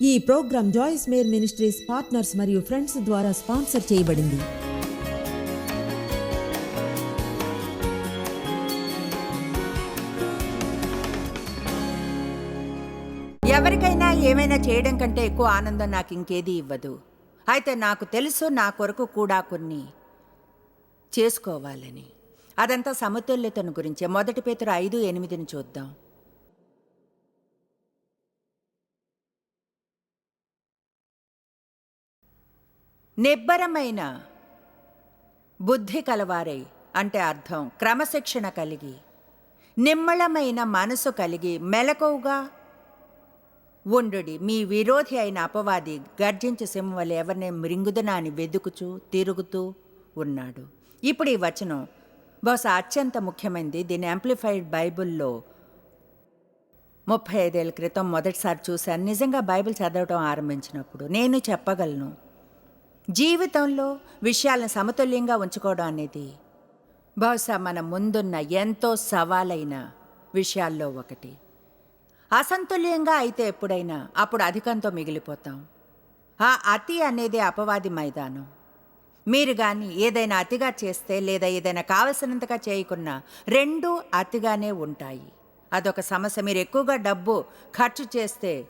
ఈ programme Joyce Meyer Ministries partners మరియు friends ద్వారా స్పాన్సర్ చేయబడింది. ఎవరికైనా ఏమైనా చేయడం కంటే ఎక్కువ ఆనందం నాకు ఇంకేది ఇవ్వదు. అయితే నాకు తెలుసు నా కొరకు కూడా కొన్ని చేసుకోవాలని. అదంతా సమతుల్యతను గురించే. మొదటి పేతురు ఐదు ఎనిమిదిని చూద్దాం. నిబ్బరమైన బుద్ధి కలవారై అంటే అర్థం క్రమశిక్షణ కలిగి నిమ్మళమైన మనసు కలిగి మెలకువగా ఉండుడి. మీ విరోధి అయిన అపవాది గర్జించే సింహలు ఎవరిని మృంగుదనాన్ని వెదుకుచూ తిరుగుతూ ఉన్నాడు. ఇప్పుడు ఈ వచనం బహుశా అత్యంత ముఖ్యమైనది దీని యాంప్లిఫైడ్ బైబిల్లో ముప్పై ఐదేళ్ళ క్రితం మొదటిసారి చూశాను. నిజంగా బైబిల్ చదవటం ఆరంభించినప్పుడు నేను చెప్పగలను జీవితంలో విషయాలను సమతుల్యంగా ఉంచుకోవడం అనేది బహుశా మన ముందున్న ఎంతో సవాలైన విషయాల్లో ఒకటి. అసంతుల్యంగా అయితే ఎప్పుడైనా అప్పుడు అధికంతో మిగిలిపోతాం. ఆ అతి అనేది అపవాది మైదానం. మీరు కానీ ఏదైనా అతిగా చేస్తే లేదా ఏదైనా కావలసినంతగా చేయకున్నా రెండు అతిగానే ఉంటాయి. అదొక సమస్య. మీరు ఎక్కువగా డబ్బు ఖర్చు చేస్తే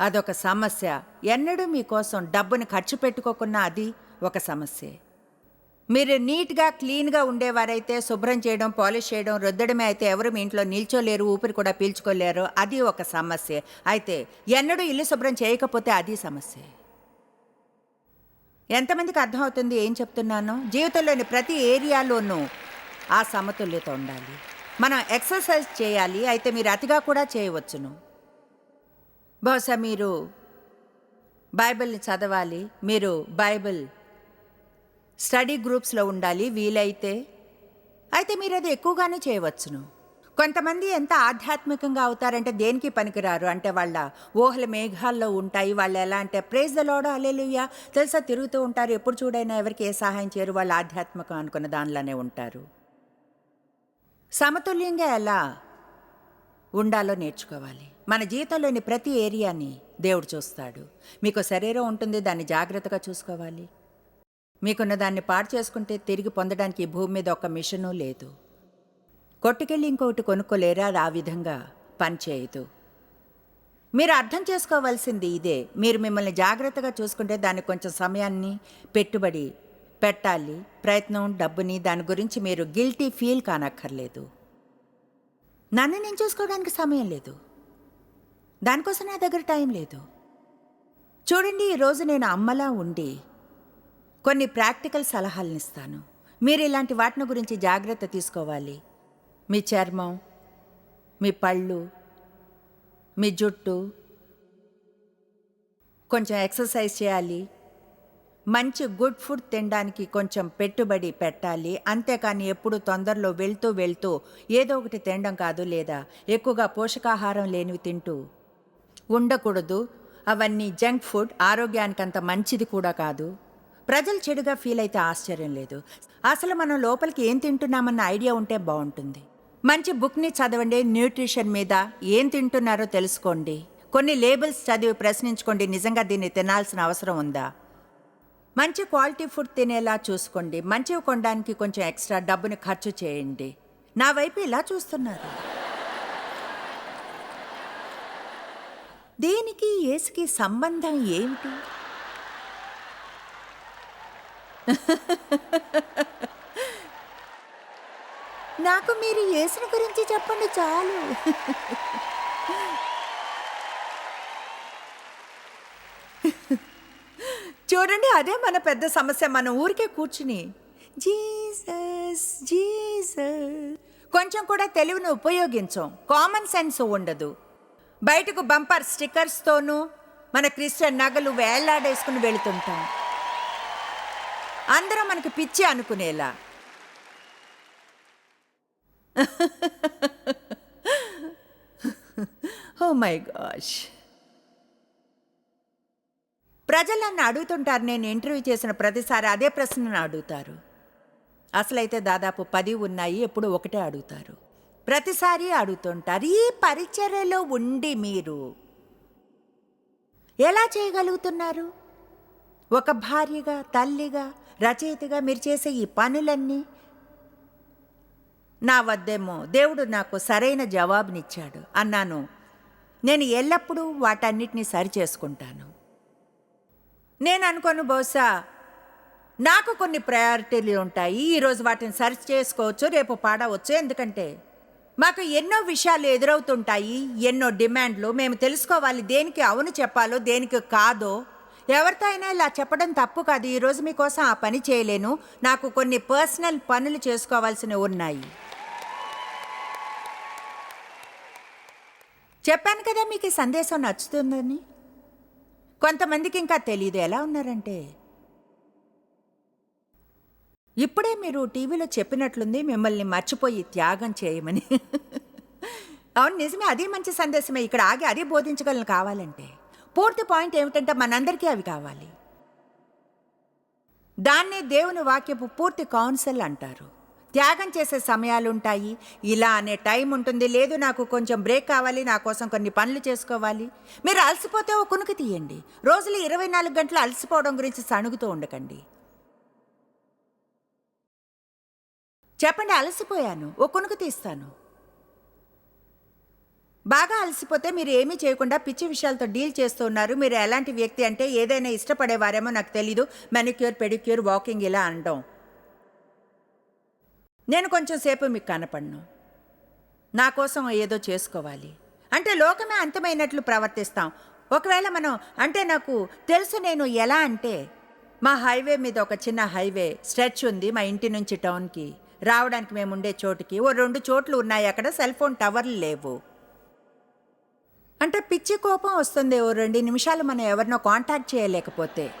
అదొక సమస్య. ఎన్నడూ మీకోసం డబ్బుని ఖర్చు పెట్టుకోకున్నా అది ఒక సమస్యే. మీరు నీట్గా క్లీన్గా ఉండేవారైతే శుభ్రం చేయడం పాలిష్ చేయడం రుద్దడమే అయితే ఎవరు మీ ఇంట్లో నిల్చోలేరు ఊపిరి కూడా పీల్చుకోలేరు అది ఒక సమస్య. అయితే ఎన్నడూ ఇల్లు శుభ్రం చేయకపోతే అది సమస్య. ఎంతమందికి అర్థమవుతుంది ఏం చెప్తున్నానో? జీవితంలోని ప్రతి ఏరియాలోనూ ఆ సమతుల్యత ఉండాలి. మనం ఎక్సర్సైజ్ చేయాలి అయితే మీరు అతిగా కూడా చేయవచ్చును. బహుశా మీరు బైబిల్ని చదవాలి. మీరు బైబిల్ స్టడీ గ్రూప్స్లో ఉండాలి వీలైతే. అయితే మీరు అది ఎక్కువగానే చేయవచ్చును. కొంతమంది ఎంత ఆధ్యాత్మికంగా అవుతారంటే దేనికి పనికిరారు? అంటే వాళ్ళ ఊహల మేఘాల్లో ఉంటాయి వాళ్ళు ఎలా అంటే ప్రేజ్ ద లోడ అలెలుయ్యా తెలుసా తిరుగుతూ ఉంటారు. ఎప్పుడు చూడైనా ఎవరికి ఏ సహాయం చేయరు వాళ్ళు ఆధ్యాత్మికం అనుకున్న దానిలోనే ఉంటారు. సమతుల్యంగా ఎలా ఉండాలో నేర్చుకోవాలి. మన జీవితంలోని ప్రతి ఏరియాని దేవుడు చూస్తాడు. మీకు శరీరం ఉంటుంది దాన్ని జాగ్రత్తగా చూసుకోవాలి. మీకున్న దాన్ని పాడు చేసుకుంటే తిరిగి పొందడానికి భూమి మీద ఒక మిషను లేదు. కొట్టుకెళ్ళి ఇంకొకటి కొనుక్కోలేరా? అది ఆ విధంగా పనిచేయదు మీరు అర్థం చేసుకోవాల్సింది ఇదే. మీరు మిమ్మల్ని జాగ్రత్తగా చూసుకుంటే దానికి కొంచెం సమయాన్ని పెట్టుబడి పెట్టాలి. ప్రయత్నం డబ్బుని దాని గురించి మీరు గిల్టీ ఫీల్ కానక్కర్లేదు. నన్ను నేను చూసుకోవడానికి సమయం లేదు. దానికోసం నా దగ్గర టైం లేదు. చూడండి ఈరోజు నేను అమ్మలా ఉండి కొన్ని ప్రాక్టికల్ సలహాలను ఇస్తాను మీరు ఇలాంటి వాటిని గురించి జాగ్రత్త తీసుకోవాలి. మీ చర్మం మీ పళ్ళు మీ జుట్టు కొంచెం ఎక్సర్సైజ్ చేయాలి. మంచి గుడ్ ఫుడ్ తినడానికి కొంచెం పెట్టుబడి పెట్టాలి. అంతేకాని ఎప్పుడు తొందరలో వెళ్తూ వెళ్తూ ఏదో ఒకటి తినడం కాదు లేదా? ఎక్కువగా పోషకాహారం లేనివి తింటూ ఉండకూడదు. అవన్నీ జంక్ ఫుడ్ ఆరోగ్యానికి అంత మంచిది కూడా కాదు. ప్రజలు చెడుగా ఫీల్ అయితే ఆశ్చర్యం లేదు. అసలు మనం లోపలికి ఏం తింటున్నామన్న ఐడియా ఉంటే బాగుంటుంది. మంచి బుక్ని చదవండి న్యూట్రిషన్ మీద ఏం తింటున్నారో తెలుసుకోండి. కొన్ని లేబుల్స్ చదివి ప్రశ్నించుకోండి నిజంగా దీన్ని తినాల్సిన అవసరం ఉందా? మంచి క్వాలిటీ ఫుడ్ తినేలా చూసుకోండి. మంచివి కొనడానికి కొంచెం ఎక్స్ట్రా డబ్బుని ఖర్చు చేయండి. నా వైపు ఇలా చూస్తున్నారు. దీనికి ఏసుకి సంబంధం ఏమిటి? నాకు మీరు యేసుని గురించి చెప్పండి చాలు. చూడండి అదే మన పెద్ద సమస్య మన ఊరికే కూర్చుని. Jesus Jesus. కొంచెం కూడా తెలివిని ఉపయోగించం. కామన్ సెన్స్ ఉండదు. బయటకు బంపర్ స్టిక్కర్స్తోనూ మన క్రిస్టియన్ నగలు వేలాడేసుకుని వెళుతుంటాం. అందరూ మనకి పిచ్చి అనుకునేలా. ఓ మై గాష్ ప్రజలు నన్ను అడుగుతుంటారు నేను ఇంటర్వ్యూ చేసిన ప్రతిసారి అదే ప్రశ్నను అడుగుతారు. అసలైతే దాదాపు పది ఉన్నాయి ఎప్పుడు ఒకటే అడుగుతారు. ప్రతిసారి అడుగుతుంటారు ఈ పరిచర్యలో ఉండి మీరు ఎలా చేయగలుగుతున్నారు? ఒక భార్యగా తల్లిగా రచయితగా మీరు చేసే ఈ పనులన్నీ నా వద్దేమో దేవుడు నాకు సరైన జవాబునిచ్చాడు. అన్నాను నేను ఎల్లప్పుడూ వాటన్నిటిని సరి చేసుకుంటాను నేను అనుకోను బహుశా నాకు కొన్ని ప్రయారిటీలు ఉంటాయి. ఈరోజు వాటిని సరి చేసుకోవచ్చు రేపు పాడవచ్చు. ఎందుకంటే మాకు ఎన్నో విషయాలు ఎదురవుతుంటాయి ఎన్నో డిమాండ్లు. మేము తెలుసుకోవాలి దేనికి అవును చెప్పాలో దేనికి కాదో. ఎవరితో అయినా ఇలా చెప్పడం తప్పు కాదు. ఈరోజు మీకోసం ఆ పని చేయలేను. నాకు కొన్ని పర్సనల్ పనులు చేసుకోవాల్సినవి ఉన్నాయి. చెప్పాను కదా మీకు ఈ సందేశం నచ్చుతుందని? కొంతమందికి ఇంకా తెలియదు ఎలా ఉన్నారంటే? ఇప్పుడే మీరు టీవీలో చెప్పినట్లుంది మిమ్మల్ని మర్చిపోయి త్యాగం చేయమని. అవును నిజమే అదే మంచి సందేశమే. ఇక్కడ ఆగి అదే బోధించగలను కావాలంటే. పూర్తి పాయింట్ ఏమిటంటే మనందరికీ అవి కావాలి. దాన్నే దేవుని వాక్యపు పూర్తి కౌన్సిల్ అంటారు. త్యాగం చేసే సమయాలు ఉంటాయి ఇలా అనే టైం ఉంటుంది. లేదు నాకు కొంచెం బ్రేక్ కావాలి నా కోసం కొన్ని పనులు చేసుకోవాలి. మీరు అలసిపోతే ఓ కునుకు తీయండి. రోజులు ఇరవై నాలుగు గంటలు అలసిపోవడం గురించి సణుగుతూ ఉండకండి. చెప్పండి అలసిపోయాను. ఓ కొనుకు తీస్తాను. బాగా అలసిపోతే మీరు ఏమీ చేయకుండా పిచ్చి విషయాలతో డీల్ చేస్తూ ఉన్నారు. మీరు ఎలాంటి వ్యక్తి అంటే ఏదైనా ఇష్టపడేవారేమో నాకు తెలీదు. మెనిక్యూర్ పెడిక్యూర్ వాకింగ్ ఇలా అనడం. నేను కొంచెం సేపు మీకు కనపడను. నా కోసం ఏదో చేసుకోవాలి. అంటే లోకమే అంతమైనట్లు ప్రవర్తిస్తాం. ఒకవేళ మనం అంటే నాకు తెలుసు నేను ఎలా అంటే మా హైవే మీద ఒక చిన్న హైవే స్ట్రెచ్ ఉంది మా ఇంటి నుంచి టౌన్కి. రావడానికి మేము ఉండే చోటుకి. ఓ రెండు చోట్లు ఉన్నాయి అక్కడ సెల్ ఫోన్ టవర్లు లేవు. అంటే పిచ్చి కోపం వస్తుంది ఓ రెండు నిమిషాలు మనం ఎవరినో కాంటాక్ట్ చేయలేకపోతే.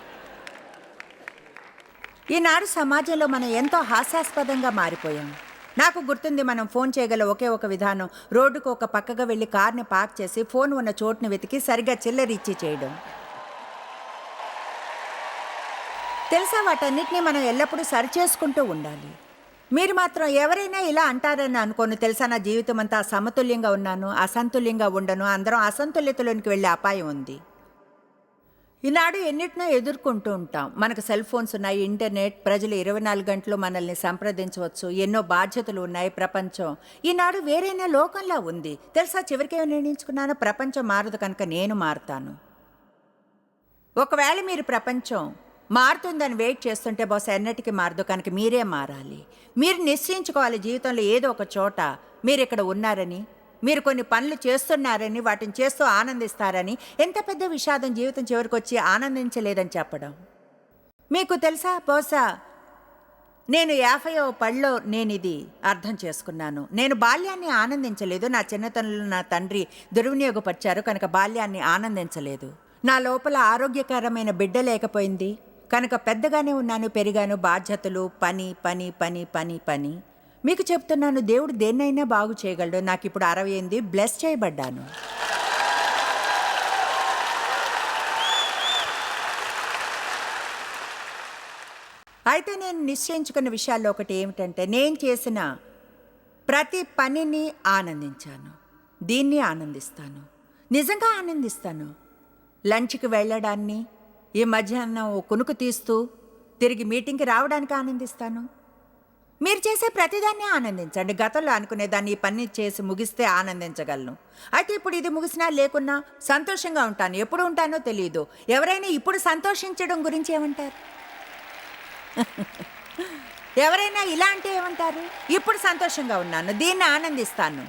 ఈనాడు సమాజంలో మనం ఎంతో హాస్యాస్పదంగా మారిపోయాం. నాకు గుర్తుంది మనం ఫోన్ చేయగల ఒకే ఒక విధానం. రోడ్డుకు ఒక పక్కగా వెళ్ళి కార్ని పార్క్ చేసి ఫోన్ ఉన్న చోటుని వెతికి సరిగ్గా చిల్లరిచ్చి చేయడం. తెలుసా వాటన్నిటినీ మనం ఎల్లప్పుడూ సరిచేసుకుంటూ ఉండాలి. మీరు మాత్రం ఎవరైనా ఇలా అంటారని అనుకోను. తెలుసా? నా జీవితం అంతా సమతుల్యంగా ఉన్నాను అసంతుల్యంగా ఉండను. అందరం అసంతుల్యతలోనికి వెళ్ళే అపాయం ఉంది. ఈనాడు ఎన్నిటినో ఎదుర్కొంటూ ఉంటాం. మనకు సెల్ ఫోన్స్ ఉన్నాయి ఇంటర్నెట్ ప్రజలు ఇరవై నాలుగు గంటలు మనల్ని సంప్రదించవచ్చు. ఎన్నో బాధ్యతలు ఉన్నాయి ప్రపంచం. ఈనాడు వేరైనా లోకంలా ఉంది. తెలుసా? చివరికి ఏమి నిర్ణయించుకున్నాను? ప్రపంచం మారదు కనుక నేను మారుతాను. ఒకవేళ మీరు ప్రపంచం మారుతుందని వెయిట్ చేస్తుంటే బహుశా ఎన్నటికీ మారదు కనుక మీరే మారాలి. మీరు నిశ్చయించుకోవాలి జీవితంలో ఏదో ఒక చోట మీరు ఇక్కడ ఉన్నారని మీరు కొన్ని పనులు చేస్తున్నారని వాటిని చేస్తూ ఆనందిస్తారని ఎంత పెద్ద విషాదం జీవితం చివరికి వచ్చి ఆనందించలేదని చెప్పడం. మీకు తెలుసా బహుశా నేను యాభైవ పళ్ళలో నేను ఇది అర్థం చేసుకున్నాను. నేను బాల్యాన్ని ఆనందించలేదు నా చిన్నతనంలో నా తండ్రి దుర్వినియోగపరిచారు కనుక బాల్యాన్ని ఆనందించలేదు. నా లోపల ఆరోగ్యకరమైన బిడ్డ లేకపోయింది. కనుక పెద్దగానే ఉన్నాను పెరిగాను బాధ్యతలు పని పని పని పని పని. మీకు చెప్తున్నాను దేవుడు దేన్నైనా బాగు చేయగలడు. నాకు ఇప్పుడు అరవై ఎనిమిది బ్లెస్ చేయబడ్డాను. అయితే నేను నిశ్చయించుకున్న విషయాల్లో ఒకటి ఏమిటంటే నేను చేసిన ప్రతి పనిని ఆనందించాను. దీన్ని ఆనందిస్తాను. నిజంగా ఆనందిస్తాను. లంచ్కి వెళ్ళడాన్ని ఈ మధ్యాహ్నం ఓ కొనుకు తీస్తూ తిరిగి మీటింగ్కి రావడానికి ఆనందిస్తాను. మీరు చేసే ప్రతిదాన్ని ఆనందించండి. గతంలో అనుకునే దాన్ని ఈ పని చేసి ముగిస్తే ఆనందించగలను. అయితే ఇప్పుడు ఇది ముగిసినా లేకున్నా సంతోషంగా ఉంటాను. ఎప్పుడు ఉంటానో తెలియదు ఎవరైనా ఇప్పుడు సంతోషించడం గురించి ఏమంటారు? ఎవరైనా ఇలా అంటే ఏమంటారు? ఇప్పుడు సంతోషంగా ఉన్నాను. దీన్ని ఆనందిస్తాను.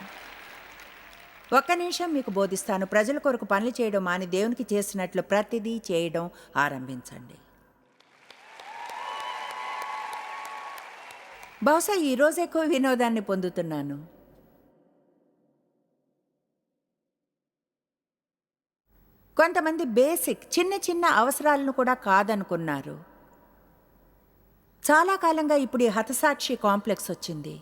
ఒక్క నిమిషం మీకు బోధిస్తాను. ప్రజల కొరకు పనులు చేయడం మాని దేవునికి చేసినట్లు ప్రతిదీ చేయడం ఆరంభించండి. బహుశా ఈరోజు ఎక్కువ వినోదాన్ని పొందుతున్నాను. కొంతమంది బేసిక్ చిన్న చిన్న అవసరాలను కూడా కాదనుకున్నారు. చాలా కాలంగా ఇప్పుడు ఈ హతసాక్షి కాంప్లెక్స్ వచ్చింది.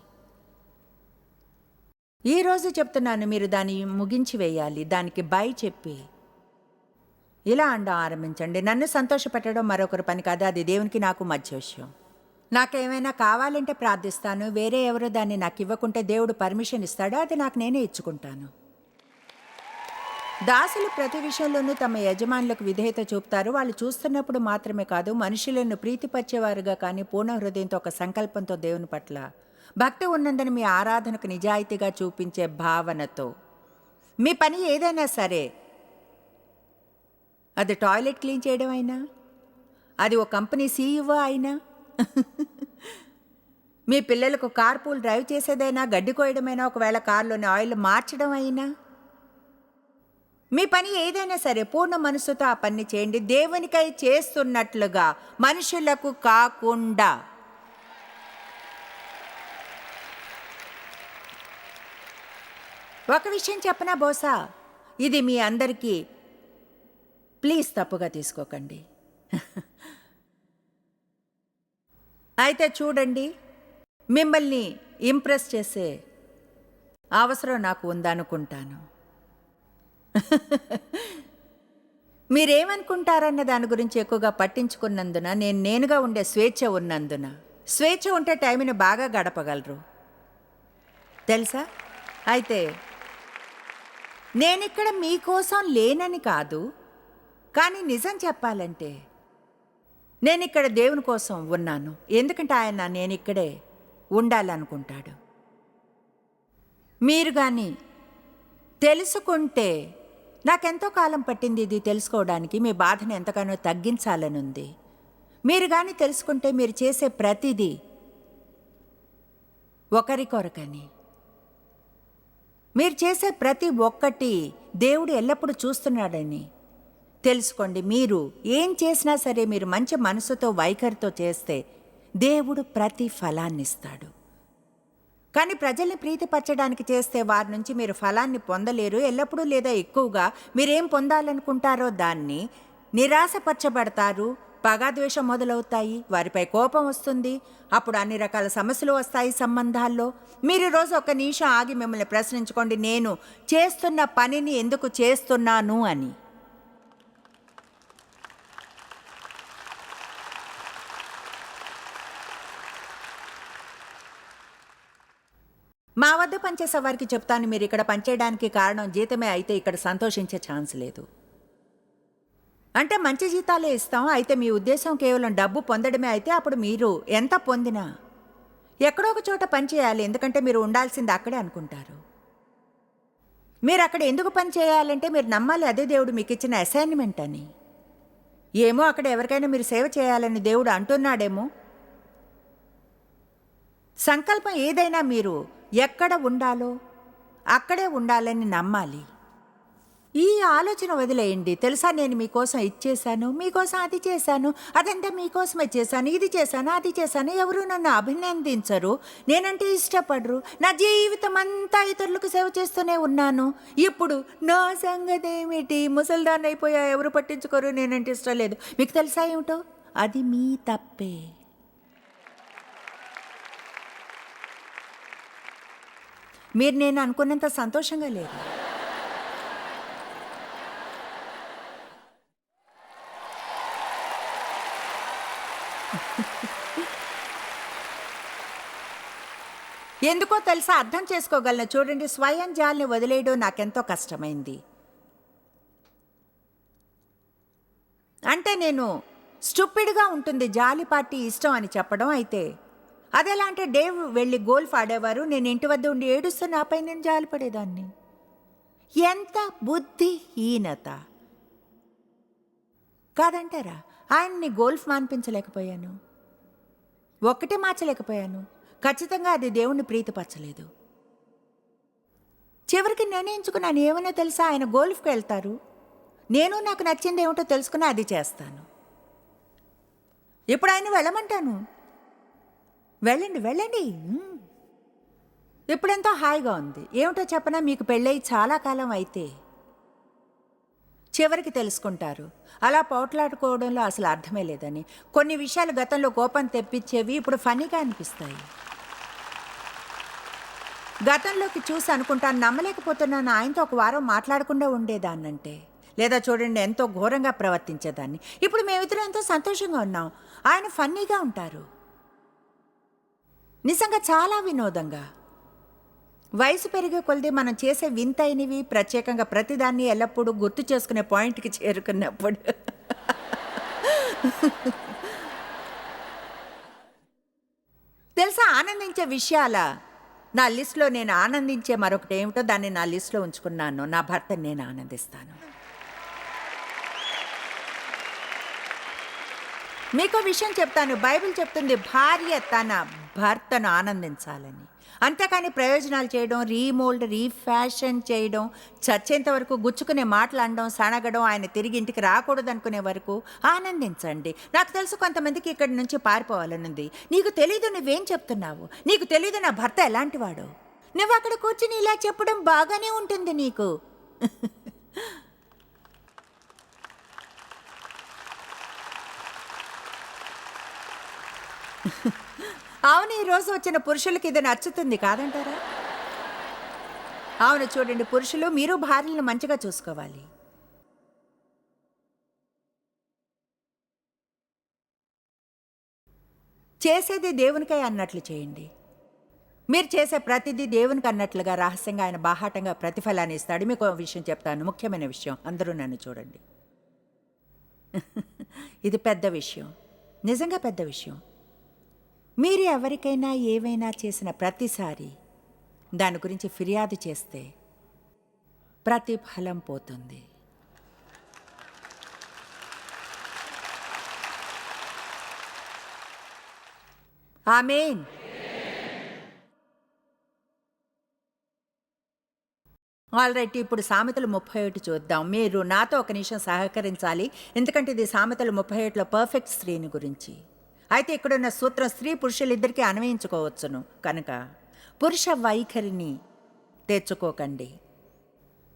ఈరోజు చెప్తున్నాను మీరు దాన్ని ముగించి వేయాలి. దానికి బై చెప్పి. ఇలా అండం ఆరంభించండి. నన్ను సంతోషపెట్టడం మరొకరి పని కాదు అది దేవునికి నాకు మధ్య విషయం. నాకేమైనా కావాలంటే ప్రార్థిస్తాను వేరే ఎవరో దాన్ని నాకు ఇవ్వకుంటే దేవుడు పర్మిషన్ ఇస్తాడో అది నాకు నేనే ఇచ్చుకుంటాను. దాసులు ప్రతి విషయంలోనూ తమ యజమానులకు విధేయత చూపుతారు. వాళ్ళు చూస్తున్నప్పుడు మాత్రమే కాదు మనుషులను ప్రీతిపరిచేవారుగా కానీ పూర్ణ హృదయంతో ఒక సంకల్పంతో దేవుని పట్ల భక్తి ఉన్నందని మీ ఆరాధనకు నిజాయితీగా చూపించే భావనతో. మీ పని ఏదైనా సరే అది టాయిలెట్ క్లీన్ చేయడం అయినా అది ఓ కంపెనీ సీఈఓ అయినా మీ పిల్లలకు కార్ పూల్ డ్రైవ్ చేసేదైనా గడ్డి కోయడమైనా ఒకవేళ కారులోని ఆయిల్ మార్చడం అయినా మీ పని ఏదైనా సరే పూర్ణ మనసుతో ఆ పని చేయండి. దేవునికై చేస్తున్నట్లుగా మనుషులకు కాకుండా. ఒక విషయం చెప్పనా బోసా? ఇది మీ అందరికీ ప్లీజ్ తప్పుగా తీసుకోకండి. అయితే చూడండి మిమ్మల్ని ఇంప్రెస్ చేసే అవసరం నాకు ఉందనుకుంటాను. మీరేమనుకుంటారన్న దాని గురించి ఎక్కువగా పట్టించుకున్నందున నేను నేనుగా ఉండే స్వేచ్ఛ ఉన్నందున. స్వేచ్ఛ ఉంటే టైంని బాగా గడపగలరు. తెలుసా? అయితే నేనిక్కడ మీకోసం లేనని కాదు కానీ నిజం చెప్పాలంటే నేను ఇక్కడ దేవుని కోసం ఉన్నాను. ఎందుకంటే ఆయన నేను ఇక్కడే ఉండాలనుకుంటాడు. మీరు కానీ తెలుసుకుంటే నాకెంతో కాలం పట్టింది ఇది తెలుసుకోవడానికి మీ బాధను ఎంతగానో తగ్గించాలనుంది. మీరు కానీ తెలుసుకుంటే మీరు చేసే ప్రతిదీ ఒకరి కొరకని మీరు చేసే ప్రతి ఒక్కటి దేవుడు ఎల్లప్పుడూ చూస్తున్నాడని. తెలుసుకోండి మీరు ఏం చేసినా సరే మీరు మంచి మనసుతో వైఖరితో చేస్తే దేవుడు ప్రతి ఫలాన్ని ఇస్తాడు కానీ ప్రజల్ని ప్రీతిపరచడానికి చేస్తే వారి నుంచి మీరు ఫలాన్ని పొందలేరు ఎల్లప్పుడూ లేదా ఎక్కువగా మీరేం పొందాలనుకుంటారో దాన్ని నిరాశపరచబడతారు పగాద్వేషం మొదలవుతాయి వారిపై కోపం వస్తుంది. అప్పుడు అన్ని రకాల సమస్యలు వస్తాయి సంబంధాల్లో. మీరు రోజు ఒక నిమిషం ఆగి మిమ్మల్ని ప్రశ్నించుకోండి నేను చేస్తున్న పనిని ఎందుకు చేస్తున్నాను అని. మా వద్ద పనిచేసే వారికి చెప్తాను మీరు ఇక్కడ పనిచేయడానికి కారణం జీతమే అయితే ఇక్కడ సంతోషించే ఛాన్స్ లేదు. అంటే మంచి జీతాలే ఇస్తాం. అయితే మీ ఉద్దేశం కేవలం డబ్బు పొందడమే అయితే అప్పుడు మీరు ఎంత పొందినా ఎక్కడో ఒక చోట పని చేయాలి. ఎందుకంటే మీరు ఉండాల్సింది అక్కడే అనుకుంటారు. మీరు అక్కడ ఎందుకు పని చేయాలంటే మీరు నమ్మాలి అదే దేవుడు మీకు ఇచ్చిన అసైన్మెంట్ అని. ఏమో అక్కడ ఎవరికైనా మీరు సేవ చేయాలని దేవుడు అంటున్నాడేమో. సంకల్పం ఏదైనా మీరు ఎక్కడ ఉండాలో అక్కడే ఉండాలని నమ్మాలి. ఈ ఆలోచన వదిలేయండి. తెలుసా నేను మీకోసం ఇచ్చేశాను మీకోసం అది చేశాను అదంతా మీకోసమే చేశాను ఇది చేశాను అది చేశాను ఎవరు నన్ను అభినందించరు. నేనంటే ఇష్టపడరు. నా జీవితం అంతా ఇతరులకు సేవ చేస్తూనే ఉన్నాను. ఇప్పుడు నా సంగతి ఏమిటి ముసల్దాన్ని అయిపోయా ఎవరు పట్టించుకోరు? నేనంటే ఇష్టం లేదు. మీకు తెలుసా ఏమిటో? అది మీ తప్పే. మీరు నేను అనుకున్నంత సంతోషంగా లేదు ఎందుకో తెలుసా? అర్థం చేసుకోగలను. చూడండి స్వయం జాల్ని వదిలేయడం నాకెంతో కష్టమైంది. అంటే నేను స్టూపిడ్గా ఉంటుంది జాలి పార్టీ ఇష్టం అని చెప్పడం అయితే అదెలా అంటే డేవ్ వెళ్ళి గోల్ఫ్ ఆడేవారు నేను ఇంటి వద్ద ఉండి ఏడుస్తూ నాపై నేను జాలి పడేదాన్ని. ఎంత బుద్ధిహీనత. కాదంటారా? ఆయన్ని గోల్ఫ్ మాన్పించలేకపోయాను. ఒక్కటే మార్చలేకపోయాను. ఖచ్చితంగా అది దేవుణ్ణి ప్రీతిపరచలేదు. చివరికి నిర్ణయించుకున్నాను ఏమైనా తెలుసా? ఆయన గోల్ఫ్కి వెళ్తారు. నేను నాకు నచ్చింది ఏమిటో తెలుసుకుని అది చేస్తాను. ఇప్పుడు ఆయన వెళ్ళమంటాను. వెళ్ళండి వెళ్ళండి. ఇప్పుడెంతో హాయిగా ఉంది. ఏమిటో చెప్పనా? మీకు పెళ్ళై చాలా కాలం అయితే. చివరికి తెలుసుకుంటారు. అలా పోట్లాడుకోవడంలో అసలు అర్థమే లేదని. కొన్ని విషయాలు గతంలో కోపం తెప్పించేవి ఇప్పుడు ఫనీగా అనిపిస్తాయి. గతంలోకి చూసి అనుకుంటాను నమ్మలేకపోతున్నాను ఆయనతో ఒక వారం మాట్లాడకుండా ఉండేదాన్నంటే. లేదా చూడండి ఎంతో ఘోరంగా ప్రవర్తించేదాన్ని. ఇప్పుడు మేమిద్దరం ఎంతో సంతోషంగా ఉన్నాం. ఆయన ఫన్నీగా ఉంటారు. నిజంగా చాలా వినోదంగా. వయసు పెరిగే కొలిది మనం చేసే వింతైనవి ప్రత్యేకంగా ప్రతిదాన్ని ఎల్లప్పుడూ గుర్తు చేసుకునే పాయింట్కి చేరుకున్నప్పుడు. తెలుసా? ఆనందించే విషయాల నా లిస్ట్లో నేను ఆనందించే మరొకటి ఏమిటో దాన్ని నా లిస్ట్లో ఉంచుకున్నాను. నా భర్తని నేను ఆనందిస్తాను. మీకు విషయం చెప్తాను. బైబిల్ చెప్తుంది భార్య తన భర్తను ఆనందించాలని. అంతేకాని ప్రయోజనాలు చేయడం రీమోల్డ్ రీఫ్యాషన్ చేయడం చచ్చేంత వరకు గుచ్చుకునే మాటలు అనడం సణగడం ఆయన తిరిగి ఇంటికి రాకూడదు అనుకునే వరకు ఆనందించండి. నాకు తెలుసు కొంతమందికి ఇక్కడి నుంచి పారిపోవాలనుంది నీకు తెలీదు నువ్వేం చెప్తున్నావు? నీకు తెలీదు నా భర్త ఎలాంటివాడు నువ్వు అక్కడ కూర్చుని ఇలా చెప్పడం బాగానే ఉంటుంది నీకు. అవును ఈ రోజు వచ్చిన పురుషులకి ఇది నచ్చుతుంది కాదంటారా? అవును చూడండి పురుషులు మీరు భార్యలను మంచిగా చూసుకోవాలి. చేసేది దేవునికై అన్నట్లు చేయండి. మీరు చేసే ప్రతిదీ దేవునికి అన్నట్లుగా రహస్యంగా ఆయన బాహాటంగా ప్రతిఫలాన్ని ఇస్తాడు. మీకు విషయం చెప్తాను ముఖ్యమైన విషయం. అందరూ నన్ను చూడండి. ఇది పెద్ద విషయం. నిజంగా పెద్ద విషయం. మీరు ఎవరికైనా ఏవైనా చేసిన ప్రతిసారి దాని గురించి ఫిర్యాదు చేస్తే ప్రతిఫలం పోతుంది. ఆమెన్. ఆల్ రైట్ ఇప్పుడు సామెతలు ముప్పై ఒకటి చూద్దాం. మీరు నాతో ఒక నిమిషం సహకరించాలి. ఎందుకంటే ఇది సామెతలు ముప్పై ఒకటిలో పర్ఫెక్ట్ స్త్రీని గురించి. అయితే ఇక్కడున్న సూత్రం స్త్రీ పురుషులిద్దరికీ అన్వయించుకోవచ్చును. కనుక పురుష వైఖరిని తెచ్చుకోకండి.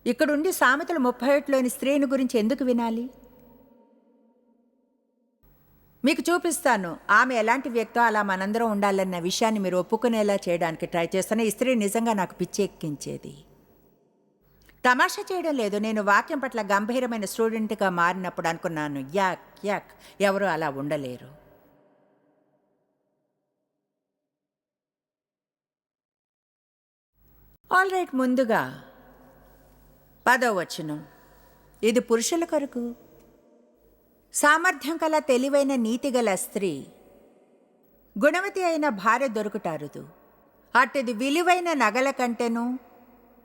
ఇక్కడుండి సామెతలు ముప్పై ఒకటిలోని స్త్రీని గురించి ఎందుకు వినాలి? మీకు చూపిస్తాను ఆమె ఎలాంటి వ్యక్తో అలా మనందరం ఉండాలన్న విషయాన్ని మీరు ఒప్పుకునేలా చేయడానికి ట్రై చేస్తాను. ఈ స్త్రీ నిజంగా నాకు పిచ్చెక్కించేది. తమాషా చేయడం లేదు. నేను వాక్యం పట్ల గంభీరమైన స్టూడెంట్గా మారినప్పుడు అనుకున్నాను యాక్ యాక్ ఎవరు అలా ఉండలేరు. ఆల్ రైట్ ముందుగా పదో వచనం. ఇది పురుషుల కొరకు. సామర్థ్యం కల తెలివైన నీతిగల స్త్రీ గుణవతి అయిన భార్య దొరుకుటారుదు. అట్టది విలువైన నగల కంటెను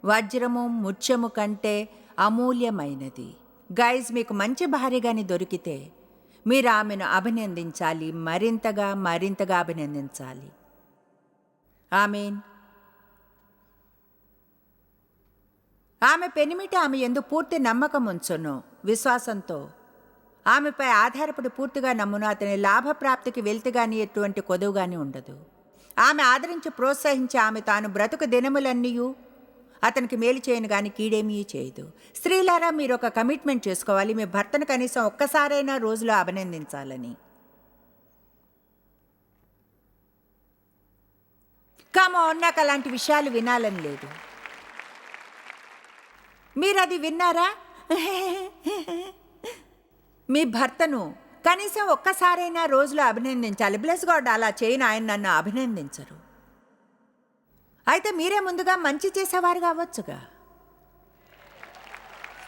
వజ్రము ముత్యము కంటే అమూల్యమైనది. గైజ్ మీకు మంచి భార్యగాని దొరికితే మీరు ఆమెను అభినందించాలి మరింతగా మరింతగా అభినందించాలి. ఆమెన్ ఆమె పెనిమిటి ఆమె ఎందు పూర్తి నమ్మకం ఉంచును విశ్వాసంతో. ఆమెపై ఆధారపడి పూర్తిగా నమ్మును అతని లాభప్రాప్తికి వెళ్తిగాని ఎటువంటి కొదువుగాని ఉండదు. ఆమె ఆదరించి ప్రోత్సహించి ఆమె తాను బ్రతుకు దినములన్నీయు అతనికి మేలు చేయను కానీ కీడేమీ చేయదు. స్త్రీలారా మీరు ఒక కమిట్మెంట్ చేసుకోవాలి. మీ భర్తను కనీసం ఒక్కసారైనా రోజులో అభినందించాలని. కామో నాకు అలాంటి విషయాలు వినాలని లేదు. మీరు అది విన్నారా? మీ భర్తను కనీసం ఒక్కసారైనా రోజులో అభినందించాలి. బ్లెస్ గాడ్ అలా చేయను ఆయన నన్ను అభినందించరు. అయితే మీరే ముందుగా మంచి చేసేవారు కావచ్చుగా?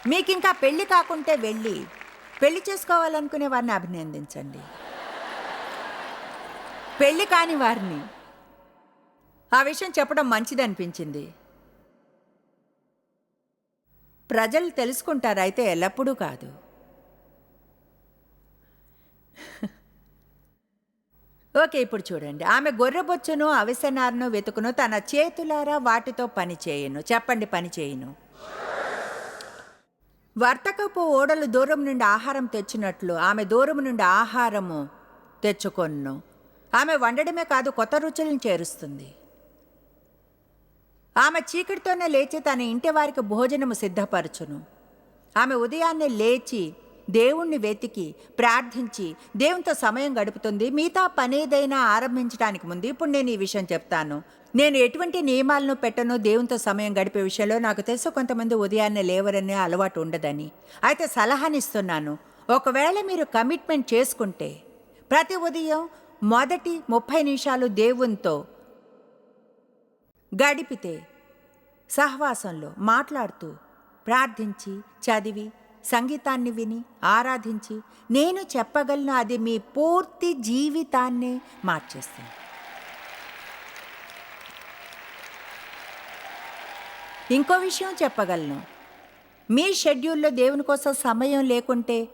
మీకు ఇంకా పెళ్ళి కాకుంటే వెళ్ళి పెళ్ళి చేసుకోవాలనుకునే వారిని అభినందించండి. పెళ్ళి కాని వారిని. ఆ విషయం చెప్పడం మంచిదనిపించింది. ప్రజలు తెలుసుకుంటారు అయితే ఎల్లప్పుడూ కాదు. ఓకే ఇప్పుడు చూడండి. ఆమె గొర్రెబొచ్చును అవిసెనారును వెతుకును తన చేతులారా వాటితో పని చేయను. చెప్పండి పని చేయను. వర్తకపు ఓడలు దూరం నుండి ఆహారం తెచ్చినట్లు ఆమె దూరం నుండి ఆహారము తెచ్చుకొన్ను. ఆమె వండడమే కాదు కొత్త రుచులను చేరుస్తుంది. ఆమె చీకటితోనే లేచి తన ఇంటి వారికి భోజనము సిద్ధపరచును. ఆమె ఉదయాన్నే లేచి దేవుణ్ణి వెతికి ప్రార్థించి దేవునితో సమయం గడుపుతుంది. మిగతా పనేదైనా ఆరంభించడానికి ముందు ఇప్పుడు నేను ఈ విషయం చెప్తాను. నేను ఎటువంటి నియమాలను పెట్టను దేవునితో సమయం గడిపే విషయంలో నాకు తెలుసు కొంతమంది ఉదయాన్నే లేవరనే అలవాటు ఉండదని. అయితే సలహానిస్తున్నాను. ఒకవేళ మీరు కమిట్మెంట్ చేసుకుంటే ప్రతి ఉదయం మొదటి ముప్పై నిమిషాలు దేవునితో గడిపితే సహవాసంలో మాట్లాడుతూ ప్రార్థించి చదివి సంగీతాన్ని విని ఆరాధించి నేను చెప్పగలను అది మీ పూర్తి జీవితాన్నే మార్చేస్తుంది. ఇంకో విషయం చెప్పగలను. మీ షెడ్యూల్లో దేవుని కోసం సమయం లేకుంటే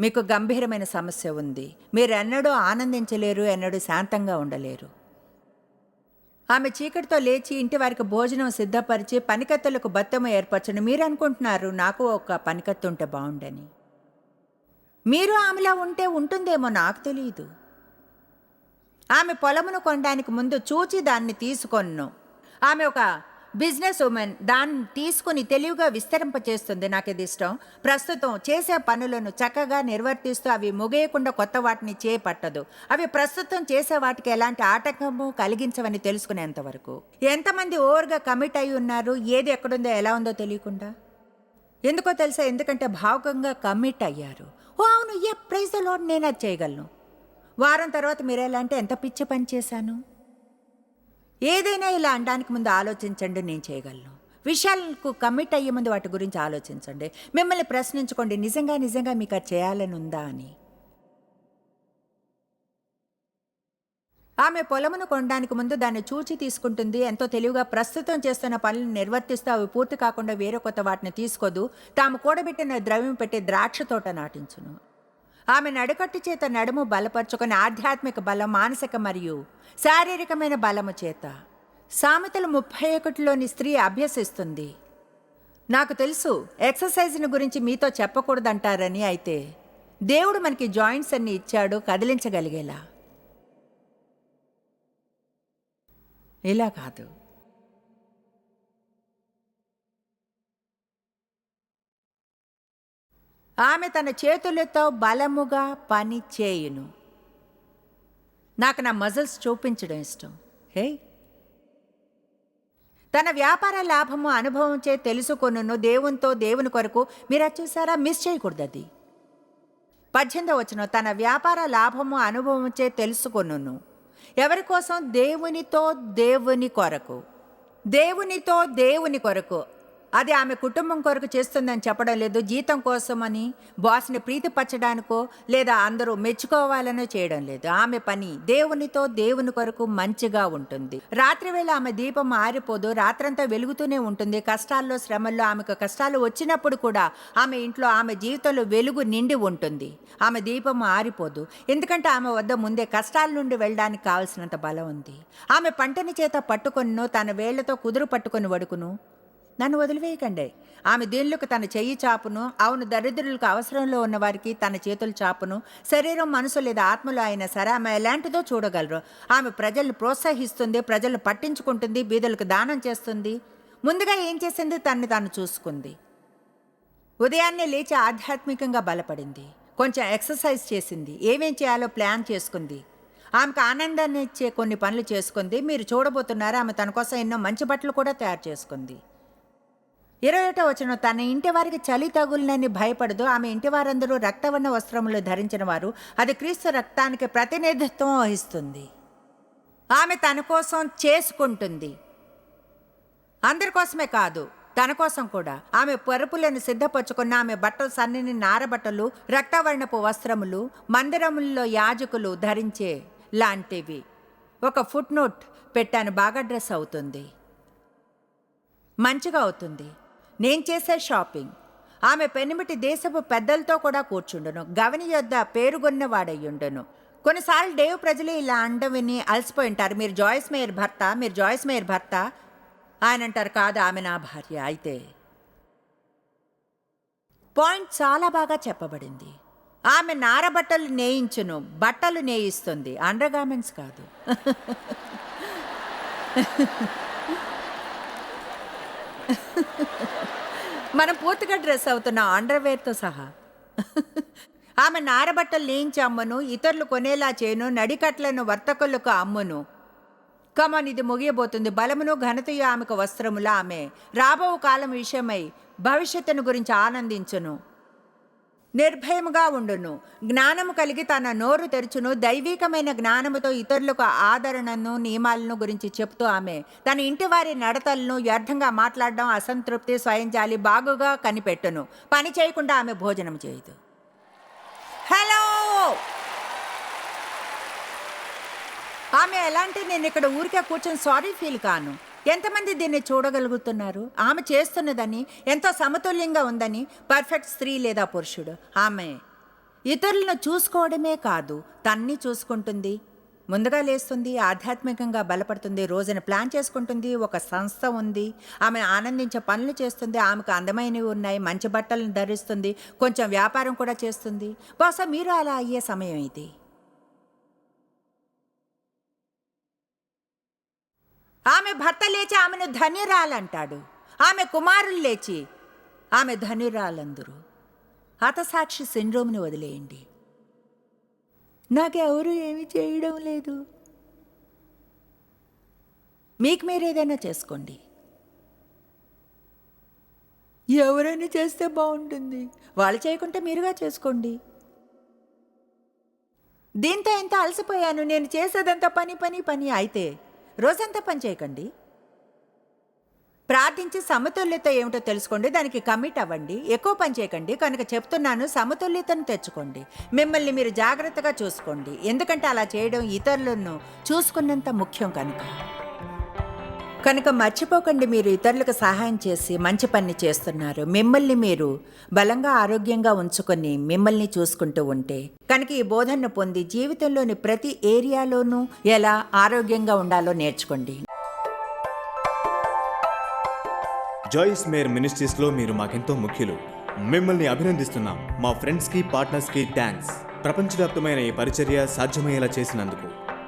మీకు గంభీరమైన సమస్య ఉంది. మీరు ఎన్నడూ ఆనందించలేరు ఎన్నడూ శాంతంగా ఉండలేరు. ఆమె చీకటితో లేచి ఇంటి వారికి భోజనం సిద్ధపరిచి పనికత్తులకు బత్తెమ ఏర్పరచను. మీరు అనుకుంటున్నారు నాకు ఒక పనికత్తు ఉంటే బాగుండని. మీరు ఆమెలా ఉంటే ఉంటుందేమో నాకు తెలియదు ఆమె పొలమును కొనడానికి ముందు చూచి దాన్ని తీసుకొన్ను. ఆమె ఒక బిజినెస్ ఉమెన్ దాన్ని తీసుకుని తెలివిగా విస్తరింపచేస్తుంది. నాకు ఇది ఇష్టం. ప్రస్తుతం చేసే పనులను చక్కగా నిర్వర్తిస్తూ అవి ముగియకుండా కొత్త వాటిని చేపట్టదు. అవి ప్రస్తుతం చేసే వాటికి ఎలాంటి ఆటంకము కలిగించవని తెలుసుకునేంత వరకు. ఎంతమంది ఓవర్గా కమిట్ అయి ఉన్నారు? ఏది ఎక్కడుందో ఎలా ఉందో తెలియకుండా? ఎందుకో తెలుసా? ఎందుకంటే భావుకంగా కమిట్ అయ్యారు. ఓ అవును. ఏ ప్రైజ్లో నేను అది చేయగలను. వారం తర్వాత మీరు ఎలా అంటే ఎంత పిచ్చి పని చేశాను? ఏదైనా ఇలా అనడానికి ముందు ఆలోచించండి నేను చేయగలను. విషయాలకు కమిట్ అయ్యే ముందు వాటి గురించి ఆలోచించండి. మిమ్మల్ని ప్రశ్నించుకోండి నిజంగా నిజంగా మీకు అది చేయాలని ఉందా అని. ఆమె పొలమును కొనడానికి ముందు దాన్ని చూచి తీసుకుంటుంది. ఎంతో తెలివిగా ప్రస్తుతం చేస్తున్న పనులను నిర్వర్తిస్తూ అవి పూర్తి కాకుండా వేరే కొత్త వాటిని తీసుకోదు. తాము కూడబెట్టిన ద్రవ్యం పెట్టి ద్రాక్ష తోట నాటించును. ఆమె నడుకట్టు చేత నడుము బలపరుచుకుని ఆధ్యాత్మిక బలం మానసిక మరియు శారీరకమైన బలము చేత సామెతలు ముప్పై ఒకటిలోని స్త్రీ అభ్యసిస్తుంది. నాకు తెలుసు ఎక్సర్సైజ్ని గురించి మీతో చెప్పకూడదంటారని అయితే దేవుడు మనకి జాయింట్స్ అన్ని ఇచ్చాడు కదిలించగలిగేలా. ఇలా కాదు. ఆమె తన చేతులతో బలముగా పని చేయును. నాకు నా మజిల్స్ చూపించడం ఇష్టం. హే! తన వ్యాపార లాభము అనుభవం చే తెలుసుకొనును. దేవునితో దేవుని కొరకు మీరు చూసారా? మిస్ చేయకూడదు అది. పద్దెనిమిదో వచ్చిన తన వ్యాపార లాభము అనుభవం చే తెలుసుకొనును. ఎవరి కోసం? దేవునితో దేవుని కొరకు. దేవునితో దేవుని కొరకు. అది ఆమె కుటుంబం కొరకు చేస్తుందని చెప్పడం లేదు. జీతం కోసమని బాస్ని ప్రీతిపరచడానికో లేదా అందరూ మెచ్చుకోవాలనో చేయడం లేదు. ఆమె పని దేవునితో దేవుని కొరకు మంచిగా ఉంటుంది. రాత్రి వేళ ఆమె దీపం ఆరిపోదు. రాత్రంతా వెలుగుతూనే ఉంటుంది. కష్టాల్లో శ్రమల్లో ఆమెకు కష్టాలు వచ్చినప్పుడు కూడా ఆమె ఇంట్లో ఆమె జీవితంలో వెలుగు నిండి ఉంటుంది. ఆమె దీపం ఆరిపోదు. ఎందుకంటే ఆమె వద్ద ముందే కష్టాల నుండి వెళ్ళడానికి కావలసినంత బలం ఉంది. ఆమె పంటని చేత పట్టుకొను తన వేళ్ళతో కుదురు పట్టుకొని వడుకును. నన్ను వదిలివేయకండి. ఆమె దీనిలోకి తన చెయ్యి చాపును అవును దరిద్రులకు అవసరంలో ఉన్నవారికి తన చేతులు చాపును శరీరం మనసు లేదా ఆత్మలో అయినా సరే ఆమె ఎలాంటిదో చూడగలరు. ఆమె ప్రజలను ప్రోత్సహిస్తుంది ప్రజలను పట్టించుకుంటుంది బీదలకు దానం చేస్తుంది. ముందుగా ఏం చేసింది? తన్ని తాను చూసుకుంది. ఉదయాన్నే లేచి ఆధ్యాత్మికంగా బలపడింది. కొంచెం ఎక్సర్సైజ్ చేసింది. ఏమేం చేయాలో ప్లాన్ చేసుకుంది. ఆమెకు ఆనందాన్ని ఇచ్చే కొన్ని పనులు చేసుకుంది. మీరు చూడబోతున్నారు ఆమె తన కోసం ఎన్నో మంచి బట్టలు కూడా తయారు చేసుకుంది. ఇరవై ఒకటో తన ఇంటి వారికి చలి తగులునని భయపడదు ఆమె ఇంటి వారందరూ రక్తవర్ణ వస్త్రములు ధరించిన వారు అది క్రీస్తు రక్తానికి ప్రతినిధిత్వం వహిస్తుంది. ఆమె తన కోసం చేసుకుంటుంది. అందరి కోసమే కాదు తన కోసం కూడా. ఆమె పరుపులను సిద్ధపరచుకున్న ఆమె బట్టలు సన్నని నారబట్టలు రక్తవర్ణపు వస్త్రములు మందిరముల్లో యాజకులు ధరించే లాంటివి. ఒక ఫుట్ నోట్ పెట్టాను బాగా డ్రెస్ అవుతుంది. మంచిగా అవుతుంది. నేను చేసే షాపింగ్. ఆమె పెనిమిటి దేశపు పెద్దలతో కూడా కూర్చుండును. గవని యొద్ద పేరుగొన్నవాడయ్యుండును. కొన్నిసార్లు డేవ్ ప్రజలు ఇలా అండం విని అలసిపోయి ఉంటారు. మీరు జాయిస్ మేయర్ భర్త మీరు జాయిస్ మేయర్ భర్త ఆయన అంటారు. కాదు ఆమె నా భార్య. అయితే పాయింట్ చాలా బాగా చెప్పబడింది. ఆమె నార బట్టలు నేయించును. బట్టలు నేయిస్తుంది. అండర్ గార్మెంట్స్ కాదు. మనం పూర్తిగా డ్రెస్ అవుతున్న అండర్వేర్తో సహా. ఆమె నారబట్టలు నేయించి అమ్మను ఇతరులు కొనేలా చేయను నడికట్లను వర్తకులకు అమ్మును. కమన్ ఇది ముగియబోతుంది. బలమును ఘనతయు ఆమెకు వస్త్రముల ఆమె. రాబో కాలం విషయమై భవిష్యత్తును గురించి ఆనందించును. నిర్భయముగా ఉండును. జ్ఞానము కలిగి తన నోరు తెరుచును. దైవికమైన జ్ఞానముతో ఇతరులకు ఆదరణను నియమాలను గురించి చెప్తూ ఆమె తన ఇంటి వారి నడతలను వ్యర్థంగా మాట్లాడడం అసంతృప్తి స్వయం జాలి బాగుగా కనిపెట్టును. పని చేయకుండా ఆమె భోజనం చేయదు. హలో! ఆమె ఎలాంటి నేను ఇక్కడ ఊరికే కూర్చొని సారీ ఫీల్ కాను. ఎంతమంది దీన్ని చూడగలుగుతున్నారు? ఆమె చేస్తున్నదని ఎంతో సమతుల్యంగా ఉందని పర్ఫెక్ట్ స్త్రీ లేదా పురుషుడు. ఆమె ఇతరులను చూసుకోవడమే కాదు తన్ని చూసుకుంటుంది. ముందుగా లేస్తుంది ఆధ్యాత్మికంగా బలపడుతుంది రోజున ప్లాన్ చేసుకుంటుంది ఒక సంస్థ ఉంది. ఆమె ఆనందించే పనులు చేస్తుంది ఆమెకు అందమైనవి ఉన్నాయి మంచి బట్టలను ధరిస్తుంది కొంచెం వ్యాపారం కూడా చేస్తుంది. బహుశా మీరు అలా అయ్యే సమయం ఇది. ఆమె భర్త లేచి ఆమెను ధన్యురాలంటాడు ఆమె కుమారులు లేచి ఆమె ధన్యురాలందరూ హతసాక్షి సిండ్రోమ్ని వదిలేయండి. నాకెవరు ఏమీ చేయడం లేదు. మీకు మీరు ఏదైనా చేసుకోండి. ఎవరైనా చేస్తే బాగుంటుంది. వాళ్ళు చేయకుంటే మీరుగా చేసుకోండి. దీంతో ఎంత అలసిపోయాను. నేను చేసేదంతా పని పని పని అయితే రోజంతా పని చేయకండి. ప్రార్థించి సమతుల్యత ఏమిటో తెలుసుకోండి దానికి కమిట్ అవ్వండి ఎక్కువ పని చేయకండి. కనుక చెప్తున్నాను సమతుల్యతను తెచ్చుకోండి. మిమ్మల్ని మీరు జాగ్రత్తగా చూసుకోండి. ఎందుకంటే అలా చేయడం ఇతరులను చూసుకున్నంత ముఖ్యం కనుక. కనుక మర్చిపోకండి మీరు ఇతరులకు సహాయం చేసి మంచి పని చేస్తున్నారు. మిమ్మల్ని మీరు బలంగా ఆరోగ్యంగా ఉంచుకొని మిమ్మల్ని చూసుకుంటూ ఉంటే కనుక ఈ బోధనను పొంది జీవితంలోని ప్రతి ఏరియాలోనూ ఎలా ఆరోగ్యంగా ఉండాలో నేర్చుకోండి. జాయిస్ మేర్ మినిస్ట్రీస్లో మీరు మాకెంతో ముఖ్యులు. మిమ్మల్ని అభినందిస్తున్నాం. మా ఫ్రెండ్స్కి పార్ట్నర్స్కి థ్యాంక్స్. ప్రపంచవ్యాప్తమైన ఈ పరిచర్య సాధ్యమయ్యేలా చేసినందుకు.